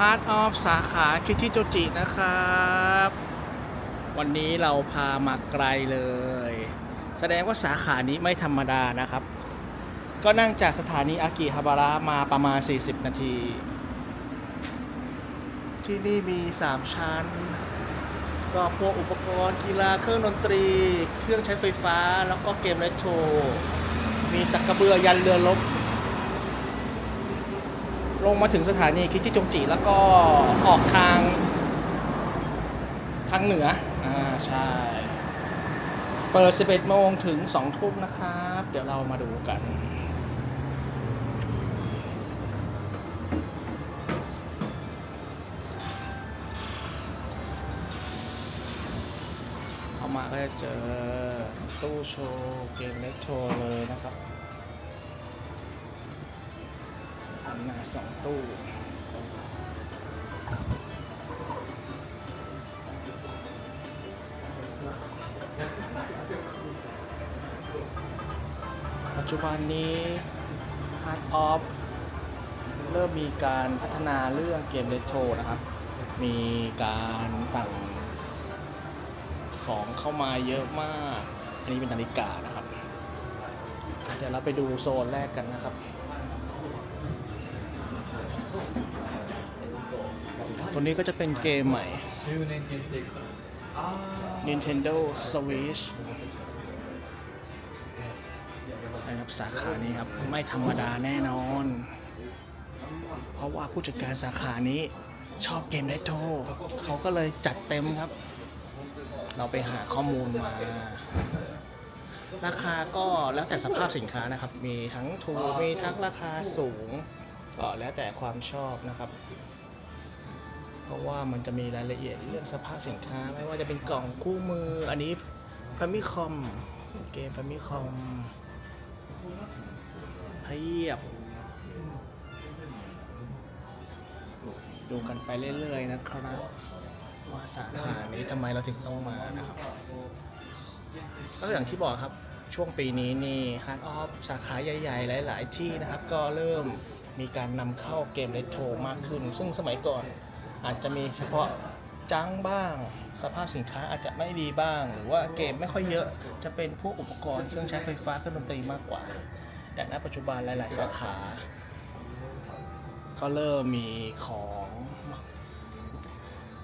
ฟสาขาคิชิโจจินะครับ วันนี้เราพามาไกลเลย แสดงว่าสาขานี้ไม่ธรรมดานะครับ ก็นั่งจากสถานีอากิฮาบาระมาประมาณ 40 นาที ที่นี่มี 3 ชั้น ก็พวกอุปกรณ์กีฬาเครื่องดนตรี เครื่องใช้ไฟฟ้าแล้วก็เกมเรโทรมีสักกระเบือยันเรือลบ ลงมาถึงสถานีคิจิจงจิ แล้วก็ออกทาง ทางเหนือ อ่า ใช่ เปิด 11โมงถึง 2 ทุ่มนะครับ เดี๋ยวเรามาดูกัน เข้ามาก็จะเจอตู้โชว์เกมเล็กโชว์เลยนะครับ อันหน้าสองตู้ปัจจุบันนี้ Hard Off เริ่มมีการพัฒนาเรื่องเกมเรโทรนะครับ มีการสั่งของเข้ามาเยอะมาก อันนี้เป็นนาฬิกานะครับ เดี๋ยวเราไปดูโซนแรกกันนะครับ ตัวนี้ก็จะเป็นเกมใหม่ Nintendo Switch นะครับสาขานี้ครับ ไม่ธรรมดาแน่นอน เพราะว่าผู้จัดการสาขานี้ชอบเกมเรโทรเขาก็เลยจัดเต็มครับ เราไปหาข้อมูลมา ราคาก็แล้วแต่สภาพสินค้านะครับ มีทั้งถูกมีทั้งราคาสูง ก็แล้วแต่ความชอบนะครับ ราะว่ามันจะมีรายละเอียดเรื่องสภาพสินค้า ไม่ว่าจะเป็นกล่องคู่มือ อันนี้ฟมิคอมเกมฟมิคอมเพียบ ดูกันไปเรื่อยๆนะครับว่าสาขานี้ทำไมเราถึงต้องมานะครับก็อย่างที่บอกครับช่วงปีนี้นี่ฮาร์ดออฟสาขาใหญ่ ๆ หลาย ๆ ที่นะครับ ก็เริ่มมีการนำเข้าเกมเรโทรมากขึ้น ซึ่งสมัยก่อน อาจจะมีเฉพาะจังบ้าง สภาพสินค้าอาจจะไม่ดีบ้าง หรือว่าเกมไม่ค่อยเยอะ จะเป็นพวกอุปกรณ์เครื่องใช้ไฟฟ้าเครื่องดนตรีมากกว่า แต่ณปัจจุบันหลาย ๆ สาขา ก็เริ่มมีของ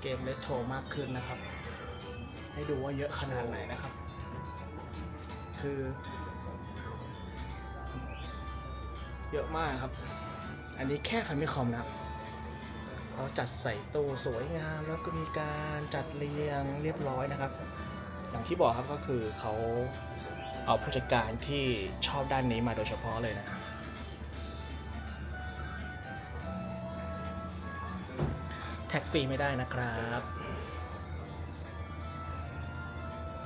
เกมเรโทรมากขึ้นนะครับ ให้ดูว่าเยอะขนาดไหนนะครับ คือ เยอะมากครับ อันนี้แค่ไฟมิคอมนะ เขาจัดใส่ตู้สวยงาม แล้วก็มีการจัดเรียงเรียบร้อยนะครับ อย่างที่บอกครับก็คือเขาเอาผู้จัดการที่ชอบด้านนี้มาโดยเฉพาะเลยนะแท็กฟรีไม่ได้นะครับ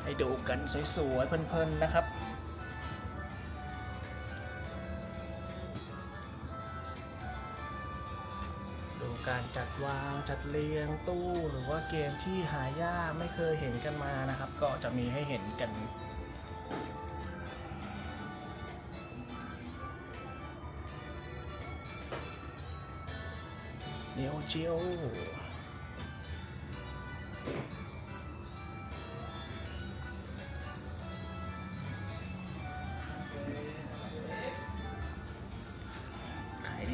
ให้ดูกันสวยๆเพลินๆนะครับ การจัดวางจัดเรียงตู้หรือว่าเกมที่หายากไม่เคยเห็นกันมานะครับ ก็จะมีให้เห็นกันเนโอเจียว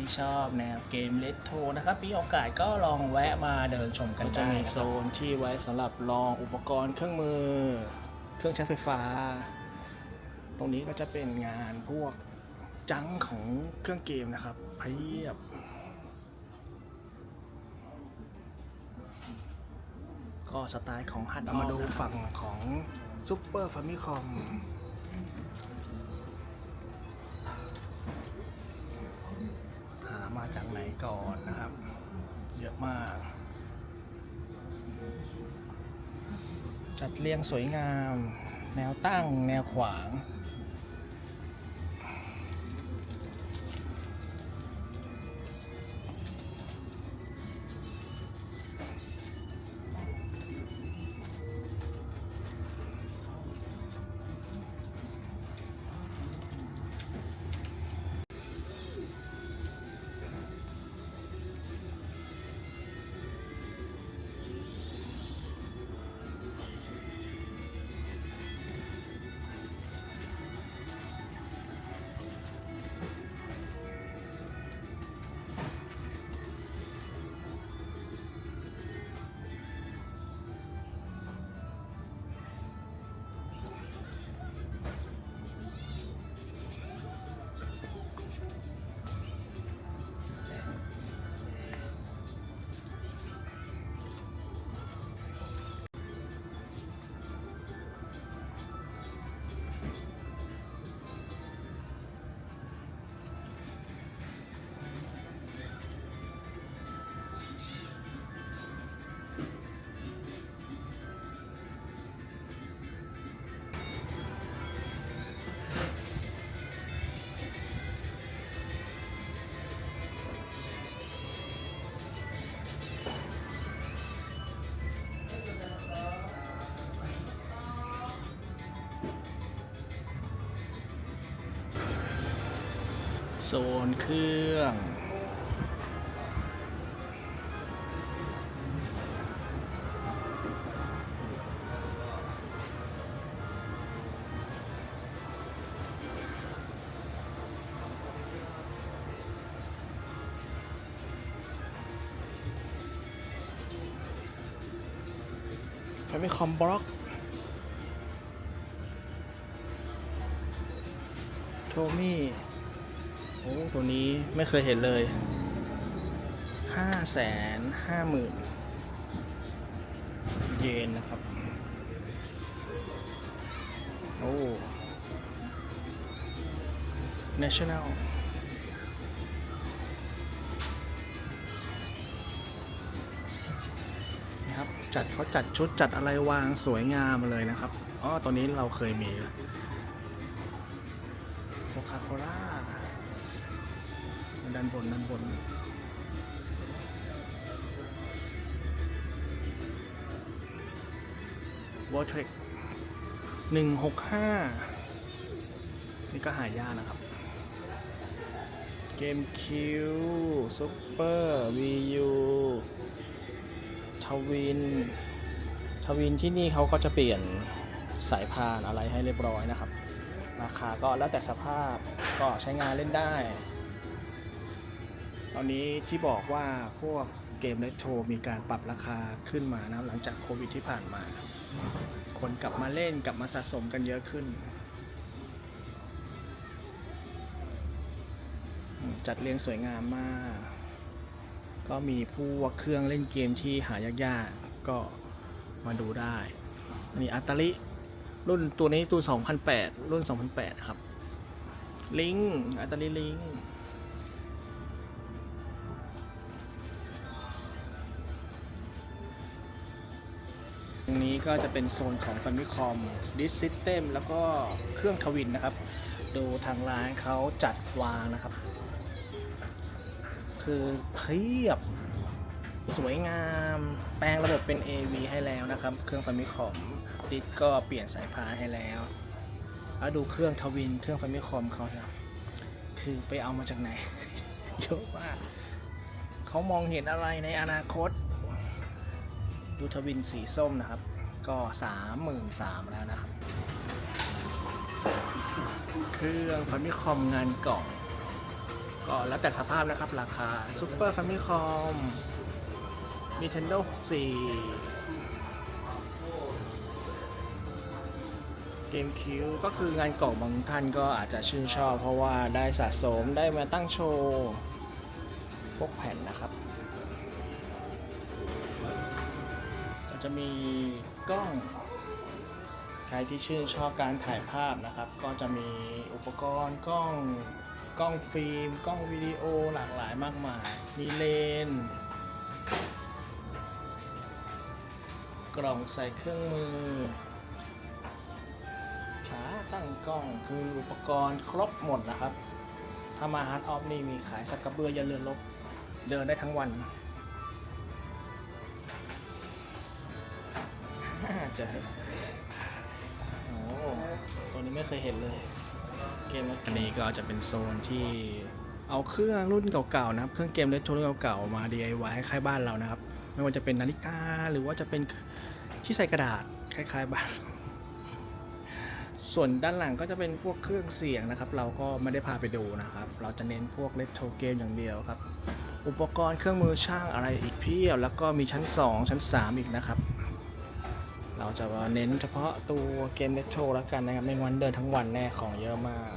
ที่ชอบแนวเกมเลตโทนะครับมีโอกาสก็ลองแวะมาเดินชมกันได้จะมีโซนที่ไว้สำหรับลองอุปกรณ์เครื่องมือ เครื่องใช้ไฟฟ้า ตรงนี้ก็จะเป็นงานพวกจังของเครื่องเกมนะครับเพียบ ก็สไตล์ของฮัตเอามาดูฝั่งของซุปเปอร์ฟามิคอม จากไหนก่อนนะครับ เยอะมาก จัดเรียงสวยงาม แนวตั้งแนวขวาง โซนเครื่อง ไฟไม่คอมบล็อกโทมี่ อ้ตัวนี้ไม่เคยเห็นเลยห้าแสนห้าหมื่นเยนนะครับ โอ้ national นะครับจัดเขาจัดชุดจัดอะไรวางสวยงามมาเลยนะครับ อ๋อตัวนี้เราเคยมี ด้านบนด้านบนวอเทรคหนึ่งหกห้านี่ก็หายากนะครับ เกมคิวซุปเปอร์วียูทวิน ทวินที่นี่เขาก็จะเปลี่ยนสายพานอะไรให้เรียบร้อยนะครับ ราคาก็แล้วแต่สภาพก็ใช้งานเล่นได้ ตอนนี้ที่บอกว่าพวกเกมเลโทมีการปรับราคาขึ้นมานะหลังจากโควิดที่ผ่านมา คนกลับมาเล่นกลับมาสะสมกันเยอะขึ้น จัดเรียงสวยงามมาก ก็มีพวกเครื่องเล่นเกมที่หายากๆก็มาดูได้นี่อัตลิรุ่นตัวนี้ตัว 2008 รุ่น 2008 ครับ ลิงอัตลิลิง ตรงนี้ก็จะเป็นโซนของ Famicom Disk System แล้วก็เครื่องทวินนะครับ ดูทางร้านเขาจัดวางนะครับ คือเพียบสวยงาม แปลงระบบเป็น AV ให้แล้วนะครับ เครื่อง Famicom ดิสก็เปลี่ยนสายพานให้แล้วแล้วดูเครื่องทวิน เครื่อง Famicom เขาครับคือไปเอามาจากไหนเยอะมากเขามองเห็นอะไรในอนาคต ดูทวินสีส้มนะครับ ก็สามหมื่นสามแล้วนะครับ เครื่องฟามิคอมงานกล่อง ก็แล้วแต่สภาพนะครับ ราคาซูเปอร์ฟามิคอม Nintendo 64เกมคิวก็คืองานกล่องบางท่านก็อาจจะชื่นชอบ เพราะว่าได้สะสมได้มาตั้งโชว์พวกแผ่นนะครับ จะมีกล้อง ใครที่ชื่นชอบการถ่ายภาพนะครับ ก็จะมีอุปกรณ์กล้องกล้องฟิล์ม กล้องวิดีโอหลากหลายมากมาย มีเลนกล่องใส่เครื่องมือขาตั้งกล้องคืออุปกรณ์ครบหมดนะครับ ถ้ามาฮาร์ดออฟนี่มีขายสักกระเบืออย่าเลือนลบเดินได้ทั้งวัน จโอ้ตัวนี้ไม่เคยเห็นเลย เกมอันนี้ก็จะเป็นโซนที่เอาเครื่องรุ่นเก่าๆนะครับ เครื่องเกมเล็กโทรุ่นเก่าๆมา DIY ให้คล้ายบ้านเรานะครับ ไม่ว่าจะเป็นนาฬิกาหรือว่าจะเป็นที่ใส่กระดาษคล้ายๆบ้าน ส่วนด้านหลังก็จะเป็นพวกเครื่องเสียงนะครับ เราก็ไม่ได้พาไปดูนะครับ เราจะเน้นพวกเลโทรเกมอย่างเดียวครับ อุปกรณ์เครื่องมือช่างอะไรอีกเพียบแล้วก็มีชั้น 2 ชั้น 3 อีกนะครับ เราจะเน้นเฉพาะตัวเกมเลโทรแล้วกันนะครับไม่งั้นเดินทั้งวันแน่ของเยอะมาก